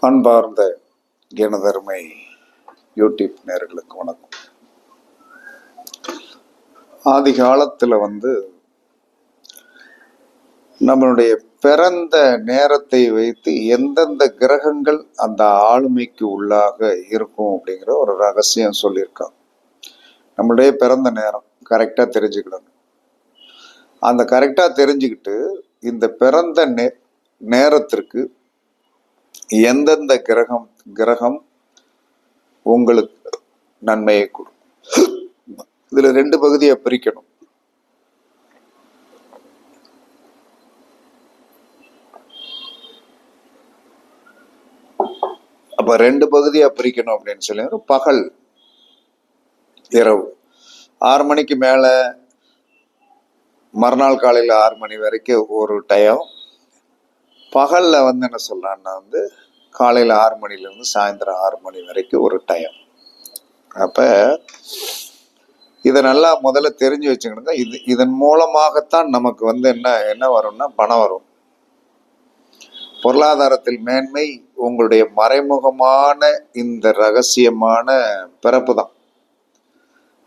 அன்பார்ந்த எனதருமை யூடியூப் நேர்களுக்கு வணக்கம். ஆதி காலத்தில் வந்து நம்மளுடைய பிறந்த நேரத்தை வைத்து எந்தெந்த கிரகங்கள் அந்த ஆளுமைக்கு உள்ளாக இருக்கும் அப்படிங்கிற ஒரு ரகசியம் சொல்லியிருக்கான். நம்மளுடைய பிறந்த நேரம் கரெக்டாக தெரிஞ்சுக்கிடணும் அந்த கரெக்டாக தெரிஞ்சுக்கிட்டு இந்த பிறந்த நே நேரத்திற்கு எந்தெந்த கிரகம் கிரகம் உங்களுக்கு நன்மையை கொடுக்கும் இதுல ரெண்டு பகுதியை பிரிக்கணும். அப்ப ரெண்டு பகுதியா பிரிக்கணும் அப்படின்னு சொல்லி பகல் இரவு. ஆறு மணிக்கு மேல மறுநாள் காலையில ஆறு மணி வரைக்கும் ஒரு டயம் பகல்ல வந்து என்ன சொல்றான்னா வந்து காலையில ஆறு மணிலேருந்து சாயந்தரம் ஆறு மணி வரைக்கும் ஒரு டைம் அப்ப இதை நல்லா முதல்ல தெரிஞ்சு வச்சுக்கணுங்க. இது இதன் மூலமாகத்தான் நமக்கு வந்து என்ன என்ன வரும்னா பணம் வரும். பொருளாதாரத்தில் மேன்மை உங்களுடைய மறைமுகமான இந்த ரகசியமான பிறப்பு தான்.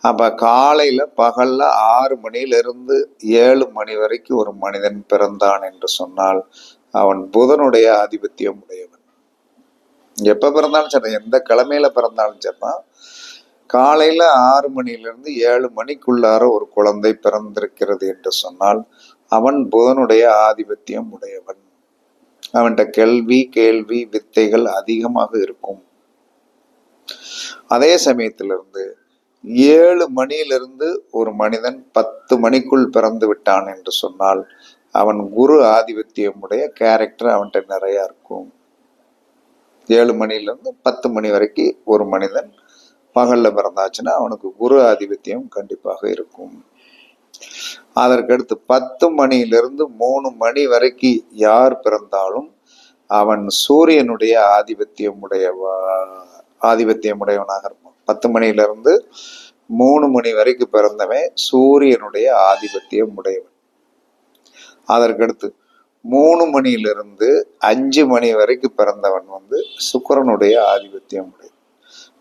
அப்ப காலையில பகல்ல ஆறு மணியிலிருந்து ஏழு மணி வரைக்கும் ஒரு மனிதன் பிறந்தான் என்று சொன்னால் அவன் புதனுடைய ஆதிபத்தியம் உடையவன். எப்போ பிறந்தாலும் சரி எந்த கிழமையில பிறந்தாலும் சரிதான் காலையில ஆறு மணியிலிருந்து ஏழு மணிக்குள்ளார ஒரு குழந்தை பிறந்திருக்கிறது என்று சொன்னால் அவன் புதனுடைய ஆதிபத்தியம் உடையவன். அவன்கிட்ட கேள்வி கேள்வி வித்தைகள் அதிகமாக இருக்கும். அதே சமயத்திலிருந்து ஏழு மணியிலிருந்து ஒரு மனிதன் பத்து மணிக்குள் பிறந்து விட்டான் என்று சொன்னால் அவன் குரு ஆதிபத்தியமுடைய கேரக்டர் அவன்கிட்ட நிறையா இருக்கும். ஏழு மணிலேருந்து பத்து மணி வரைக்கும் ஒரு மனிதன் பகலில் பிறந்தாச்சுன்னா அவனுக்கு குரு ஆதிபத்தியம் கண்டிப்பாக இருக்கும். அதற்கடுத்து பத்து மணியிலிருந்து மூணு மணி வரைக்கும் யார் பிறந்தாலும் அவன் சூரியனுடைய ஆதிபத்தியம் உடையவா ஆதிபத்தியம் உடையவனாக இருப்பான். பத்து மணியிலிருந்து மூணு மணி வரைக்கும் பிறந்தவன் சூரியனுடைய ஆதிபத்தியம் உடையவன். அதற்கடுத்து மூணு மணியிலிருந்து அஞ்சு மணி வரைக்கும் பிறந்தவன் வந்து சுக்கரனுடைய ஆதிபத்தியம் உடையது.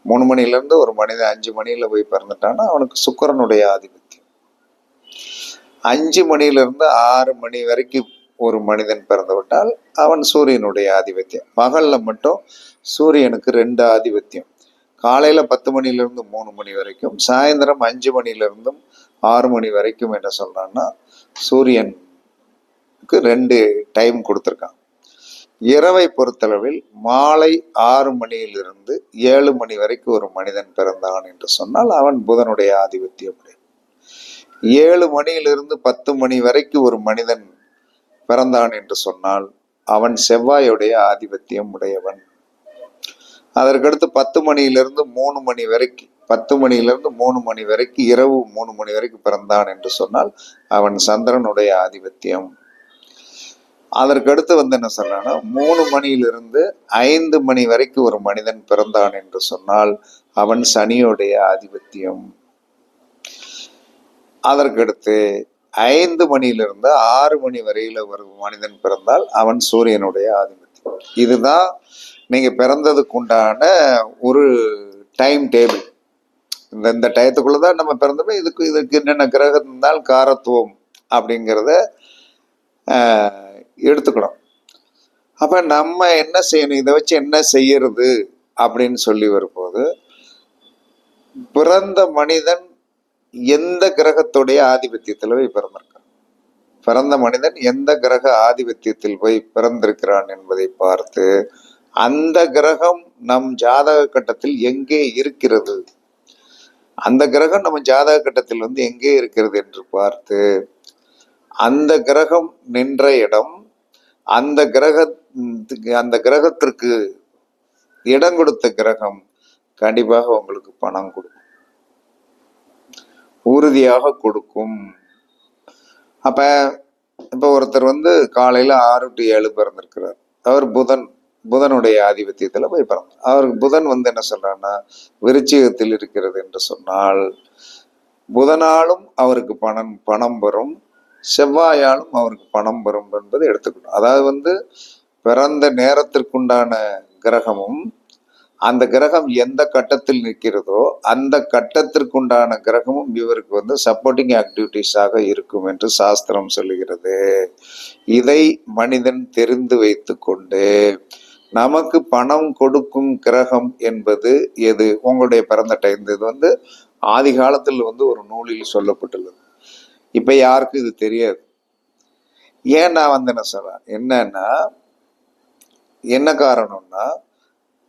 மூணு மணிலேருந்து ஒரு மனிதன் அஞ்சு மணியில் போய் பிறந்துட்டான்னா அவனுக்கு சுக்கிரனுடைய ஆதிபத்தியம். அஞ்சு மணியிலிருந்து ஆறு மணி வரைக்கும் ஒரு மனிதன் பிறந்து விட்டால் அவன் சூரியனுடைய ஆதிபத்தியம். பகல்ல மட்டும் சூரியனுக்கு ரெண்டு ஆதிபத்தியம். காலையில பத்து மணிலிருந்து மூணு மணி வரைக்கும் சாயந்தரம் அஞ்சு மணிலிருந்தும் ஆறு மணி வரைக்கும் என்ன சொல்றான்னா சூரியன் ரெண்டு டைம் கொடுத்துருக்கான். இரவை பொறுத்தளவில் மாலை ஆறு மணியிலிருந்து ஏழு மணி வரைக்கும் ஒரு மனிதன் பிறந்தான் என்று சொன்னால் அவன் புதனுடைய ஆதிபத்தியம். உடையவன். ஏழு மணியிலிருந்து பத்து மணி வரைக்கும் ஒரு மனிதன் பிறந்தான் என்று சொன்னால் அவன் செவ்வாயுடைய ஆதிபத்தியம் உடையவன். அதற்கடுத்து பத்து மணியிலிருந்து மூணு மணி வரைக்கும் பத்து மணியிலிருந்து மூணு மணி வரைக்கும் இரவு மூணு மணி வரைக்கும் பிறந்தான் என்று சொன்னால் அவன் சந்திரனுடைய ஆதிபத்தியம். அதற்கடுத்து வந்து என்ன சொல்றான்னா மூணு மணியிலிருந்து ஐந்து மணி வரைக்கும் ஒரு மனிதன் பிறந்தான் என்று சொன்னால் அவன் சனியுடைய ஆதிபத்தியம். அதற்கடுத்து ஐந்து மணியிலிருந்து ஆறு மணி வரையில ஒரு மனிதன் பிறந்தால் அவன் சூரியனுடைய ஆதிபத்தியம். இதுதான் நீங்க பிறந்ததுக்கு உண்டான ஒரு டைம் டேபிள் இந்த இந்த டயத்துக்குள்ளதான் நம்ம பிறந்தோமே இதுக்கு இதுக்கு என்னென்ன கிரகம் இருந்தால் காரத்துவம் அப்படிங்கிறத எடுத்துக்கணும். அப்போ நம்ம என்ன செய்யணும்? இதை வச்சு என்ன செய்யறது? அப்படின்னு சொல்லி வரும்போது பிறந்த மனிதன் எந்த கிரகத்துடைய ஆதிபத்தியத்தில் போய் பிறந்திருக்கான்? பிறந்த மனிதன் எந்த கிரக ஆதிபத்தியத்தில் போய் பிறந்திருக்கிறான் என்பதை பார்த்து அந்த கிரகம் நம் ஜாதக கட்டத்தில் எங்கே இருக்கிறது? அந்த கிரகம் நம்ம ஜாதக கட்டத்தில் வந்து எங்கே இருக்கிறது என்று பார்த்து அந்த கிரகம் நின்ற இடம் அந்த கிரக அந்த கிரகத்திற்கு இடம் கொடுத்த கிரகம் கண்டிப்பாக உங்களுக்கு பணம் கொடுக்கும். உறுதியாக கொடுக்கும். அப்ப இப்ப ஒருத்தர் வந்து காலையில ஆறு டு ஏழு பிறந்திருக்கிறார். அவர் புதன் புதனுடைய ஆதிபத்தியத்துல போய் பிறந்தார். அவருக்கு புதன் வந்து என்ன சொல்றாருன்னா விருச்சிகத்தில் இருக்கிறது என்று சொன்னால் புதனாலும் அவருக்கு பணம் பணம் வரும். செவ்வாயாலும் அவருக்கு பணம் வரும் என்பதை எடுத்துக்கணும். அதாவது வந்து பிறந்த நேரத்திற்குண்டான கிரகமும் அந்த கிரகம் எந்த கட்டத்தில் நிற்கிறதோ அந்த கட்டத்திற்குண்டான கிரகமும் இவருக்கு வந்து சப்போர்ட்டிங் ஆக்டிவிட்டீஸாக இருக்கும் என்று சாஸ்திரம் சொல்லுகிறது. இதை மனிதன் தெரிந்து வைத்துக்கொண்டு நமக்கு பணம் கொடுக்கும் கிரகம் என்பது எது? உங்களுடைய பிறந்த டைம் இது வந்து ஆதி காலத்தில் வந்து ஒரு நூலில் சொல்லப்பட்டுள்ளது. இப்ப யாருக்கும் இது தெரியாது? ஏன் நான் வந்து என்ன சொல்றேன் என்னன்னா என்ன காரணம்னா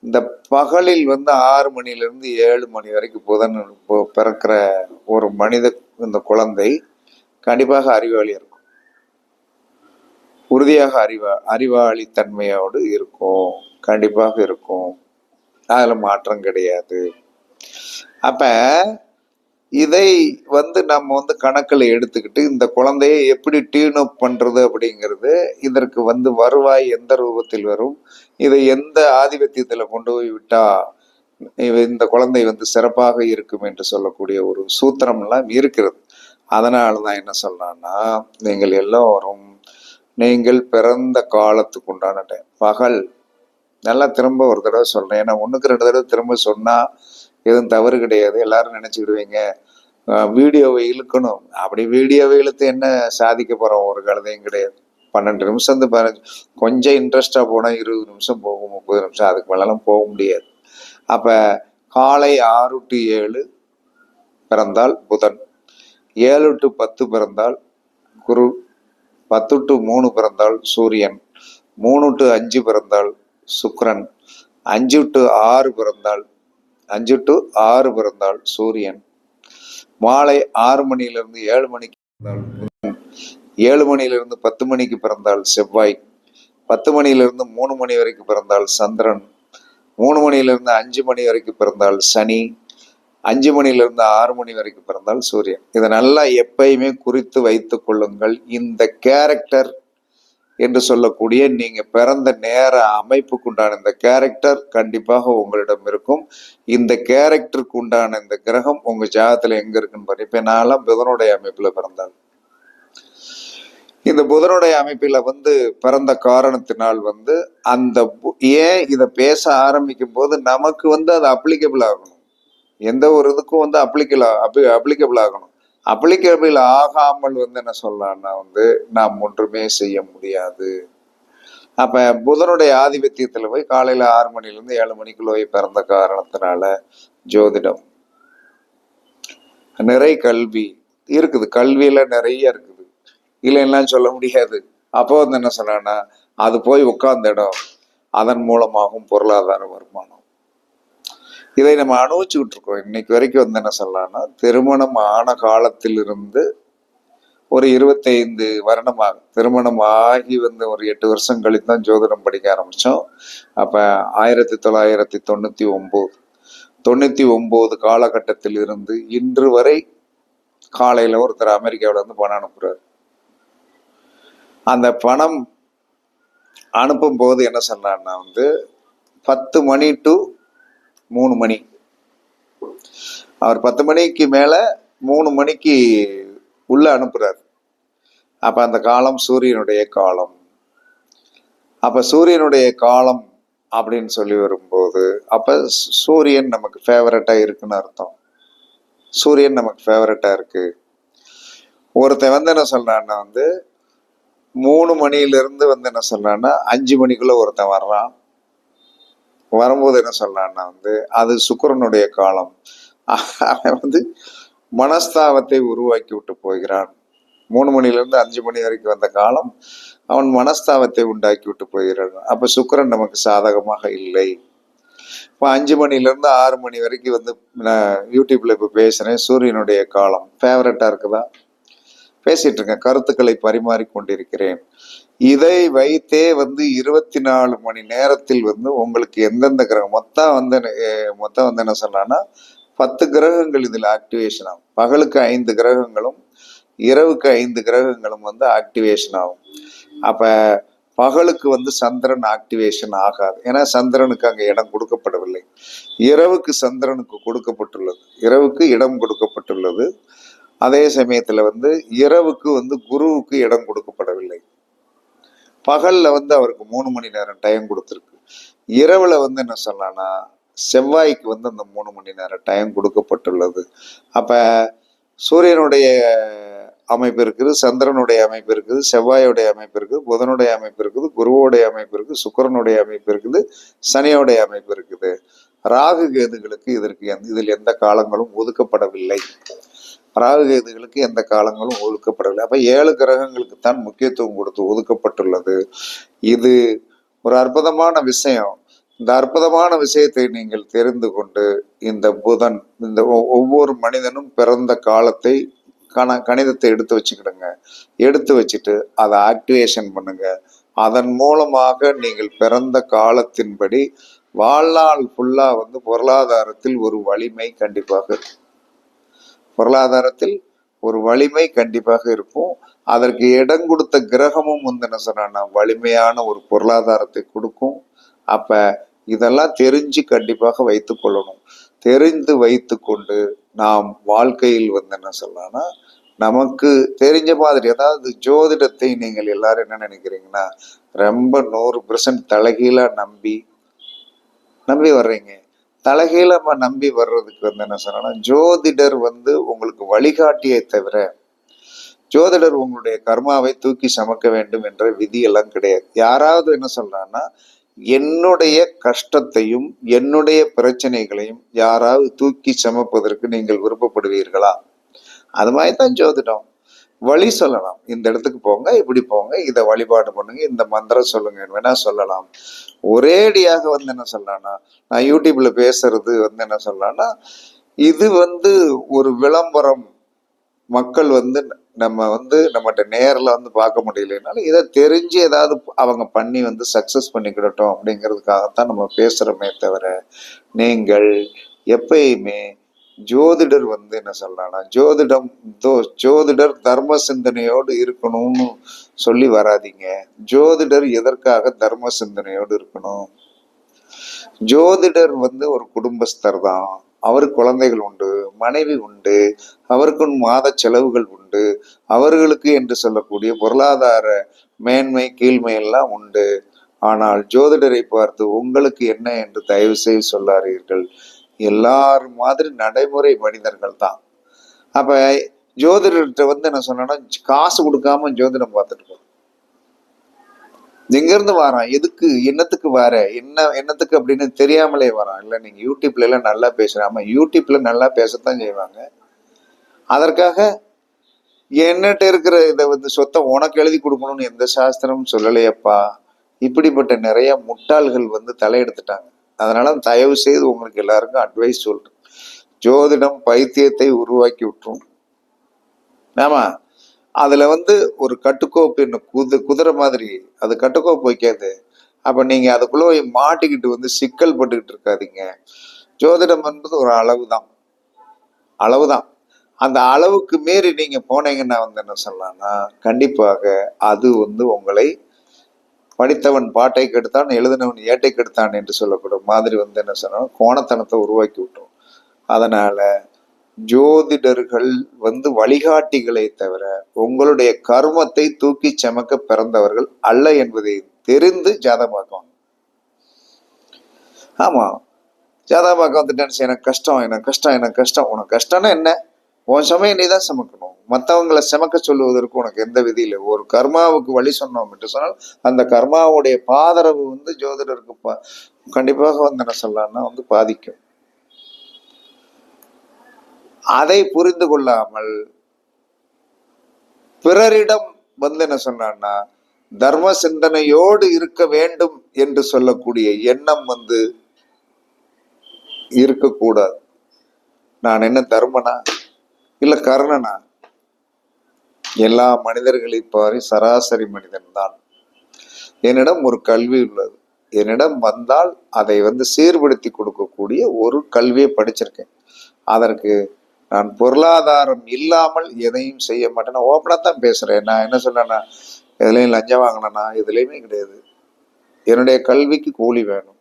இந்த பகலில் வந்து ஆறு மணிலிருந்து ஏழு மணி வரைக்கும் புதன் பிறக்கிற ஒரு மனித இந்த குழந்தை கண்டிப்பாக அறிவாளி இருக்கும். உறுதியாக அறிவா அறிவாளி தன்மையோடு இருக்கும். கண்டிப்பாக இருக்கும். அதுல மாற்றம் கிடையாது. அப்ப இதை வந்து நம்ம வந்து கணக்கில் எடுத்துக்கிட்டு இந்த குழந்தையை எப்படி டியூன் அப் பண்ணுறது அப்படிங்கிறது இதற்கு வந்து வருவாய் எந்த ரூபத்தில் வரும்? இதை எந்த ஆதிபத்தியத்தில் கொண்டு போய் விட்டா இந்த குழந்தை வந்து சிறப்பாக இருக்கும் என்று சொல்லக்கூடிய ஒரு சூத்திரம்லாம் இருக்கிறது. அதனால தான் என்ன சொல்கிறான்னா நீங்கள் எல்லோரும் நீங்கள் பிறந்த காலத்துக்கு உண்டான டைம் பகல். நல்லா திரும்ப ஒரு தடவை சொல்கிறேன் ஏன்னா ஒன்றுக்கு ரெண்டு தடவை திரும்ப சொன்னால் எதுவும் தவறு கிடையாது. எல்லாரும் நினைச்சுக்கிடுவீங்க. வீடியோவை இழுக்கணும். அப்படி வீடியோவை இழுத்து என்ன சாதிக்க போறோம்? ஒரு கழுதையும் கிடையாது. பன்னெண்டு நிமிஷம் வந்து பதினஞ்சு கொஞ்சம் இன்ட்ரெஸ்டாக போனால் இருபது நிமிஷம் போகும் முப்பது நிமிஷம். அதுக்கு மேலாம் போக முடியாது. அப்போ காலை ஆறு டு ஏழு பிறந்தால் புதன். ஏழு டு பத்து பிறந்தால் குரு. பத்து டு மூணு பிறந்தால் சூரியன். மூணு டு அஞ்சு பிறந்தால் சுக்ரன். அஞ்சு டு ஆறு பிறந்தால் அஞ்சு டு ஆறு பிறந்தால் சூரியன். மாலை ஆறு மணியிலிருந்து ஏழு மணிக்கு பிறந்தால் ஏழு மணியிலிருந்து பத்து மணிக்கு பிறந்தால் செவ்வாய். பத்து மணியிலிருந்து மூணு மணி வரைக்கும் பிறந்தால் சந்திரன். மூணு மணியிலிருந்து அஞ்சு மணி வரைக்கும் பிறந்தால் சனி. அஞ்சு மணியிலிருந்து ஆறு மணி வரைக்கும் பிறந்தால் சூரியன். இதை நல்லா எப்பயுமே குறித்து வைத்துக் கொள்ளுங்கள். இந்த கேரக்டர் என்று சொல்லக்கூடிய நீங்க பிறந்த நேர அமைப்புக்கு உண்டான இந்த கேரக்டர் கண்டிப்பாக உங்களிடம் இருக்கும். இந்த கேரக்டருக்கு உண்டான இந்த கிரகம் உங்க ஜாதகத்துல எங்க இருக்குன்னு பாரு இப்ப நான்லாம் புதனுடைய அமைப்புல பிறந்தாள். இந்த புதனுடைய அமைப்பில வந்து பிறந்த காரணத்தினால் வந்து அந்த பு- ஏன் இதை பேச ஆரம்பிக்கும் போது நமக்கு வந்து அது அப்ளிகபிள் ஆகணும். எந்த ஒரு இதுக்கும் வந்து அப்ளிகபிள் அப்ளிகபிள் ஆகணும். அப்ளிகபிள் ஆகாமல் வந்து என்ன சொல்லலாம்னா வந்து நாம் ஒன்றுமே செய்ய முடியாது. அப்ப புதனுடைய ஆதிபத்தியத்துல போய் காலையில ஆறு மணில இருந்து ஏழு மணிக்குள்ள போய் பிறந்த காரணத்தினால ஜோதிடம். நிறை கல்வி இருக்குது. கல்வியில நிறைய இருக்குது. இல்லைன்னா சொல்ல முடியாது. அப்போ வந்து என்ன சொன்னா அது போய் உட்கார்ந்த இடம் அதன் மூலமாகும் பொருளாதார வருமானம். இதை நம்ம அனுபவிச்சுக்கிட்டு இருக்கோம். இன்னைக்கு வரைக்கும் வந்து என்ன சொல்லலாம்னா திருமணம் ஆன காலத்திலிருந்து ஒரு இருபத்தைந்து வருடமாக திருமணம் ஆகி வந்து ஒரு எட்டு வருஷம் கழித்து தான் ஜோதிடம் படிக்க ஆரம்பித்தோம் அப்போ ஆயிரத்தி தொள்ளாயிரத்தி தொண்ணூற்றி ஒம்பது தொண்ணூற்றி ஒம்பது காலகட்டத்தில் இருந்து இன்று வரை காலையில் ஒருத்தர் அமெரிக்காவில் வந்து பணம் அனுப்புகிறார் அந்த பணம் அனுப்பும் போது என்ன சொன்னான்னா வந்து பத்து மணி டு மூணு மணி. அவர் பத்து மணிக்கு மேலே மூணு மணிக்கு உள்ள அனுப்புறாரு. அப்போ அந்த காலம் சூரியனுடைய காலம். அப்போ சூரியனுடைய காலம் அப்படின்னு சொல்லி வரும்போது அப்போ சூரியன் நமக்கு ஃபேவரட்டாக இருக்குன்னு அர்த்தம். சூரியன் நமக்கு ஃபேவரட்டாக இருக்குது ஒருத்தன் வந்து என்ன சொல்கிறான்னா வந்து மூணு மணியிலேருந்து வந்து என்ன சொல்கிறான்னா அஞ்சு மணிக்குள்ளே ஒருத்தன் வர்றான். வரும்போது என்ன சொல்றான்னா வந்து அது சுக்கரனுடைய காலம். அவன் வந்து மனஸ்தாபத்தை உருவாக்கி விட்டு போகிறான். மூணு மணில இருந்து அஞ்சு மணி வரைக்கும் வந்த காலம் அவன் மனஸ்தாபத்தை உண்டாக்கி விட்டு போகிறான். அப்போ சுக்கிரன் நமக்கு சாதகமாக இல்லை. இப்போ அஞ்சு மணில இருந்து ஆறு மணி வரைக்கும் வந்து நான் யூடியூப்ல இப்போ பேசுகிறேன் சூரியனுடைய காலம். ஃபேவரட்டாக இருக்குதா? பேசிட்டு இருக்கேன். கருத்துக்களை பரிமாறி கொண்டிருக்கிறேன். இதை வைத்தே வந்து இருபத்தி நாலு மணி நேரத்தில் வந்து உங்களுக்கு எந்தெந்த கிரகம் மொத்தம் வந்து மொத்தம் வந்து என்ன சொன்னான்னா பத்து கிரகங்கள் இதில் ஆக்டிவேஷன் ஆகும். பகலுக்கு ஐந்து கிரகங்களும் இரவுக்கு ஐந்து கிரகங்களும் வந்து ஆக்டிவேஷன் ஆகும். அப்போ பகலுக்கு வந்து சந்திரன் ஆக்டிவேஷன் ஆகாது. ஏன்னா சந்திரனுக்கு அங்கே இடம் கொடுக்கப்படவில்லை. இரவுக்கு சந்திரனுக்கு கொடுக்கப்பட்டுள்ளது. இரவுக்கு இடம் கொடுக்கப்பட்டுள்ளது. அதே சமயத்தில் வந்து இரவுக்கு வந்து குருவுக்கு இடம் கொடுக்கப்படவில்லை. பகல்ல வந்து அவருக்கு மூணு மணி நேரம் டைம் கொடுத்துருக்கு. இரவுல வந்து என்ன சொல்லலாம்னா செவ்வாய்க்கு வந்து அந்த மூணு மணி நேரம் டைம் கொடுக்கப்பட்டுள்ளது. அப்ப சூரியனுடைய அமைப்பு இருக்குது சந்திரனுடைய அமைப்பு இருக்குது செவ்வாயுடைய அமைப்பு இருக்குது புதனுடைய அமைப்பு இருக்குது குருவோடைய அமைப்பு இருக்குது சுக்கிரனுடைய அமைப்பு இருக்குது சனியோடைய அமைப்பு இருக்குது. ராகு கேதுகளுக்கு இதற்கு எந்த- இதில் எந்த காலங்களும் ஒதுக்கப்படவில்லை. ராகுகேதுகளுக்கு எந்த காலங்களும் ஒதுக்கப்படவில்லை. அப்ப ஏழு கிரகங்களுக்கு தான் முக்கியத்துவம் கொடுத்து ஒதுக்கப்பட்டுள்ளது. இது ஒரு அற்புதமான விஷயம். இந்த அற்புதமான விஷயத்தை நீங்கள் தெரிந்து கொண்டு இந்த புதன் இந்த ஒ- ஒவ்வொரு மனிதனும் பிறந்த காலத்தை கண கணிதத்தை எடுத்து வச்சுக்கிடுங்க. எடுத்து வச்சுட்டு அதை ஆக்டிவேஷன் பண்ணுங்க. அதன் மூலமாக நீங்கள் பிறந்த காலத்தின்படி வாழ்நாள் ஃபுல்லா வந்து பொருளாதாரத்தில் ஒரு வலிமை கண்டிப்பாக பொருளாதாரத்தில் ஒரு வலிமை கண்டிப்பாக இருக்கும். அதற்கு இடம் கொடுத்த கிரகமும் வந்து என்ன சொன்னா வலிமையான ஒரு பொருளாதாரத்தை கொடுக்கும். அப்ப இதெல்லாம் தெரிஞ்சு கண்டிப்பாக வைத்து கொள்ளணும். தெரிந்து வைத்து கொண்டு நாம் வாழ்க்கையில் வந்து என்ன சொல்லலாம்னா நமக்கு தெரிஞ்ச மாதிரி அதாவது ஜோதிடத்தை நீங்கள் எல்லாரும் என்ன நினைக்கிறீங்கன்னா ரொம்ப நூறு பெர்சன்ட் தலைகீழா நம்பி நம்பி வர்றீங்க. தலைகீழமா நம்பி வர்றதுக்கு வந்து என்ன சொன்னா ஜோதிடர் வந்து உங்களுக்கு வழிகாட்டியை தவிர ஜோதிடர் உங்களுடைய கர்மாவை தூக்கி சமக்க வேண்டும் என்ற விதியெல்லாம் கிடையாது. யாராவது என்ன சொல்றான்னா என்னுடைய கஷ்டத்தையும் என்னுடைய பிரச்சனைகளையும் யாராவது தூக்கி சமப்பதற்கு நீங்கள் விருப்பப்படுவீர்களா? அது மாதிரி தான் ஜோதிடம். வழி சொல்லலாம். இந்த இடத்துக்கு போங்க இப்படி போங்க இதை வழிபாடு பண்ணுங்க இந்த மந்திரம் சொல்லுங்க வேணா சொல்லலாம். ஒரேடியாக வந்து என்ன சொல்லலாம்னா நான் யூடியூப்ல பேசுறது வந்து என்ன சொல்லலாம்னா இது வந்து ஒரு விளம்பரம். மக்கள் வந்து நம்ம வந்து நம்மகிட்ட நேரில் வந்து பார்க்க முடியலனாலும் இதை தெரிஞ்சு ஏதாவது அவங்க பண்ணி வந்து சக்ஸஸ் பண்ணிக்கிடட்டும் அப்படிங்கிறதுக்காகத்தான் நம்ம பேசுகிறோமே தவிர நீங்கள் எப்பயுமே ஜோதிடர் வந்து என்ன சொல்லலாம்னா ஜோதிடம் ஜோதிடர் தர்ம சிந்தனையோடு இருக்கணும்னு சொல்லி வராதீங்க. ஜோதிடர் எதற்காக தர்ம சிந்தனையோடு இருக்கணும்? ஜோதிடர் வந்து ஒரு குடும்பஸ்தர் தான். அவருக்கு குழந்தைகள் உண்டு மனைவி உண்டு அவருக்கும் மாத செலவுகள் உண்டு அவர்களுக்கு என்று சொல்லக்கூடிய பொருளாதார மேன்மை கீழ்மை எல்லாம் உண்டு. ஆனால் ஜோதிடரை பார்த்து உங்களுக்கு என்ன? என்று தயவு செய்து சொல்லாதீர்கள். எல்லாரும் மாதிரி நடைமுறை மனிதர்கள் தான். அப்ப ஜோதிடர்கிட்ட வந்து என்ன சொன்னேன்னா காசு கொடுக்காம ஜோதிடம் பார்த்துட்டு போ. எங்க இருந்து வரான்? எதுக்கு? என்னத்துக்கு வர? என்ன என்னத்துக்கு அப்படின்னு தெரியாமலே வரான். இல்ல நீங்க யூடியூப்ல எல்லாம் நல்லா பேசுற யூடியூப்ல நல்லா பேசத்தான் செய்வாங்க. அதற்காக என்னட்ட இருக்கிற இதை வந்து சொத்தை உனக்கு எழுதி கொடுக்கணும்னு எந்த சாஸ்திரமும் சொல்லலையப்பா. இப்படிப்பட்ட நிறைய முட்டாள்கள் வந்து தலையெடுத்துட்டாங்க. அதனால தயவு செய்து உங்களுக்கு எல்லாருக்கும் அட்வைஸ் சொல்றேன். ஜோதிடம் பைத்தியத்தை உருவாக்கி விட்டுரும். ஆமா அதுல வந்து ஒரு கட்டுக்கோப்பு என்ன குது குதிரை மாதிரி அது கட்டுக்கோப்பு வைக்காது. அப்ப நீங்க அதுக்குள்ள மாட்டிக்கிட்டு வந்து சிக்கல் பட்டுக்கிட்டு இருக்காதீங்க. ஜோதிடம் என்பது ஒரு அளவுதான். அளவுதான். அந்த அளவுக்கு மீறி நீங்க போனீங்கன்னா வந்து என்ன சொல்லலாம்னா கண்டிப்பாக அது வந்து உங்களை படித்தவன் பாட்டை கெடுத்தான் எழுதினவன் ஏட்டை கெடுத்தான் என்று சொல்லப்படும் மாதிரி வந்து என்ன சொன்னாலும் கோணத்தனத்தை உருவாக்கி விட்டோம். அதனால ஜோதிடர்கள் வந்து வழிகாட்டிகளை தவிர உங்களுடைய கர்மத்தை தூக்கி சமக்க பிறந்தவர்கள் அல்ல என்பதை தெரிந்து ஜாதகமாக்குவாங்க. ஆமா ஜாதகமாக்க வந்துட்டேன்னு எனக்கு கஷ்டம் எனக்கு கஷ்டம் எனக்கு கஷ்டம். உனக்கு கஷ்டம்னா என்ன? உன் சமயம் நீ தான் சமைக்கணும். மற்றவங்களை செமக்க சொல்லுவதற்கு உனக்கு எந்த விதி இல்லை. ஒரு கர்மாவுக்கு வழி சொன்னோம் என்று சொன்னால் அந்த கர்மாவுடைய பாதரவு வந்து ஜோதிடருக்கு பா கண்டிப்பாக வந்து என்ன சொல்லலாம்னா வந்து பாதிக்கும். அதை புரிந்து கொள்ளாமல் பிறரிடம் வந்து என்ன சொன்னான்னா தர்ம சிந்தனையோடு இருக்க வேண்டும் என்று சொல்லக்கூடிய எண்ணம் வந்து இருக்கக்கூடாது. நான் என்ன தர்மனா? இல்ல கர்ணனா? எல்லா மனிதர்களை பாரி சராசரி மனிதன் தான் என்னிடம் ஒரு கல்வி உள்ளது. என்னிடம் வந்தால் அதை வந்து சீர்படுத்தி கொடுக்கக்கூடிய ஒரு கல்வியை படிச்சிருக்கேன். அதற்கு நான் பொருளாதாரம் இல்லாமல் எதையும் செய்ய மாட்டேன். நான் ஓப்பனாக தான் பேசுகிறேன் நான் என்ன சொன்னேன்னா எதுலேயும் லஞ்சம் வாங்கினேன்னா எதுலேயுமே கிடையாது. என்னுடைய கல்விக்கு கூலி வேணும்.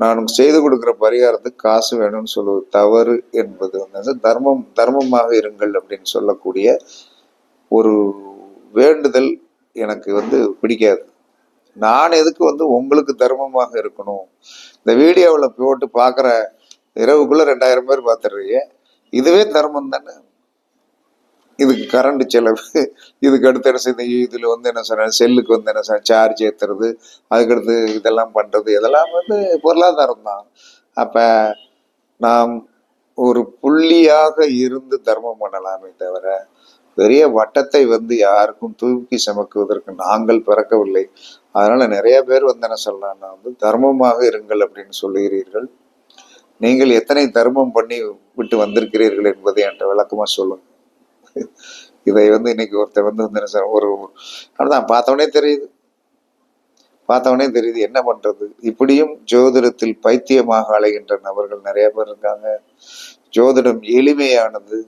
நான் செய்து கொடுக்குற பரிகாரத்துக்கு காசு வேணும்னு சொல்லுவது தவறு என்பது வந்து தர்மம் தர்மமாக இருங்கள் அப்படின்னு சொல்லக்கூடிய ஒரு வேண்டுதல் எனக்கு வந்து பிடிக்காது. நான் எதுக்கு வந்து உங்களுக்கு தர்மமாக இருக்கணும்? இந்த வீடியோவில் போட்டு பார்க்குற இரவுக்குள்ளே ரெண்டாயிரம் பேர் பார்த்துடுறீங்க இதுவே தர்மம் தானே? இதுக்கு கரண்ட் செலவு. இதுக்கு அடுத்து என்ன செய்ய இதில் வந்து என்ன சொன்ன செல்லுக்கு வந்து என்ன சொன்ன சார்ஜ் ஏற்றுறது அதுக்கடுத்து இதெல்லாம் பண்ணுறது இதெல்லாம் வந்து பொருளாதாரம் தான். அப்போ நாம் ஒரு புள்ளியாக இருந்து தர்மம் பண்ணலாமே தவிர பெரிய வட்டத்தை வந்து யாருக்கும் தூக்கி சமக்குவதற்கு நாங்கள் பிறக்கவில்லை. அதனால நிறைய பேர் வந்து என்ன சொல்லலாம்னா வந்து தர்மமாக இருங்கள் அப்படின்னு சொல்லுகிறீர்கள். நீங்கள் எத்தனை தர்மம் பண்ணி விட்டு வந்திருக்கிறீர்கள் என்பதை என்ற விளக்கமா சொல்லுங்க. இதை வந்து இன்னைக்கு ஒருத்தர் வந்து வந்து என்ன ஒரு அதான் பார்த்தவனே தெரியுது. பார்த்தவனே தெரியுது என்ன பண்றது? இப்படியும் ஜோதிடத்தில் பைத்தியமாக அலைகின்ற நபர்கள் நிறைய பேர் இருக்காங்க. ஜோதிடம் எளிமையானது.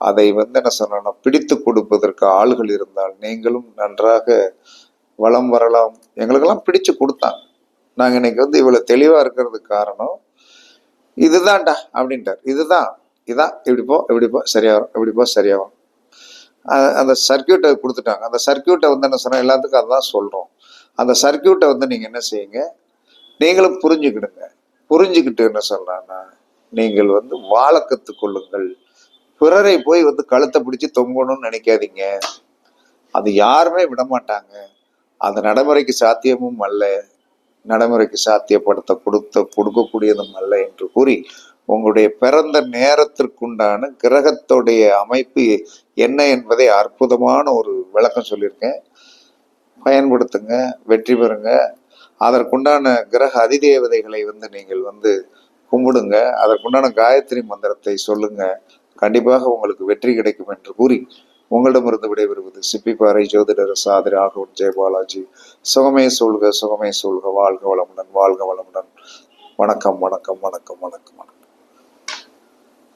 அதை வந்து என்ன சொன்னா பிடித்து கொடுப்பதற்கு ஆள்கள் இருந்தால் நீங்களும் நன்றாக வளம் வரலாம். எங்களுக்கெல்லாம் பிடிச்சு கொடுத்தாங்க நாங்கள் இன்னைக்கு வந்து இவ்வளோ தெளிவாக இருக்கிறதுக்கு காரணம் இதுதான்டா அப்படின்ட்டார். இதுதான் இதான் இப்படி போ இப்படி போ சரியாகும் இப்படி போ அந்த சர்க்கியூட்டை கொடுத்துட்டாங்க. அந்த சர்க்கியூட்டை வந்து என்ன சொன்னால் எல்லாத்துக்கும் அதுதான் சொல்கிறோம் அந்த சர்க்கியூட்டை வந்து நீங்கள் என்ன செய்யுங்க நீங்களும் புரிஞ்சுக்கிடுங்க. புரிஞ்சுக்கிட்டு என்ன சொல்றான்னா நீங்கள் வந்து வாழ கற்றுக்கொள்ளுங்கள் பிறரை போய் வந்து கழுத்தை பிடிச்சு தொங்கணும்னு நினைக்காதீங்க. அது யாருமே விடமாட்டாங்க. அந்த நடைமுறைக்கு சாத்தியமும் அல்ல. நடைமுறைக்கு சாத்தியப்படுத்த கொடுத்த கொடுக்கக்கூடியதும் அல்ல என்று கூறி உங்களுடைய பிறந்த நேரத்திற்குண்டான கிரகத்துடைய அமைப்பு என்ன என்பதை அற்புதமான ஒரு விளக்கம் சொல்லியிருக்கேன். பயன்படுத்துங்க வெற்றி பெறுங்க. அதற்குண்டான கிரக அதிதேவதைகளை வந்து நீங்கள் வந்து கும்பிடுங்க. அதற்குண்டான காயத்ரி மந்திரத்தை சொல்லுங்க. கண்டிப்பாக உங்களுக்கு வெற்றி கிடைக்கும் என்று கூறி உங்களிடமிருந்து விடைபெறுவது சிப்பிப்பாறை ஜோதிடர் சாதி ராகவன் ஜெயபாலாஜி. சுகமே சொல்க சுகமே சொல்க வாழ்க வளமுடன் வாழ்க வளமுடன். வணக்கம் வணக்கம் வணக்கம் வணக்கம் வணக்கம்.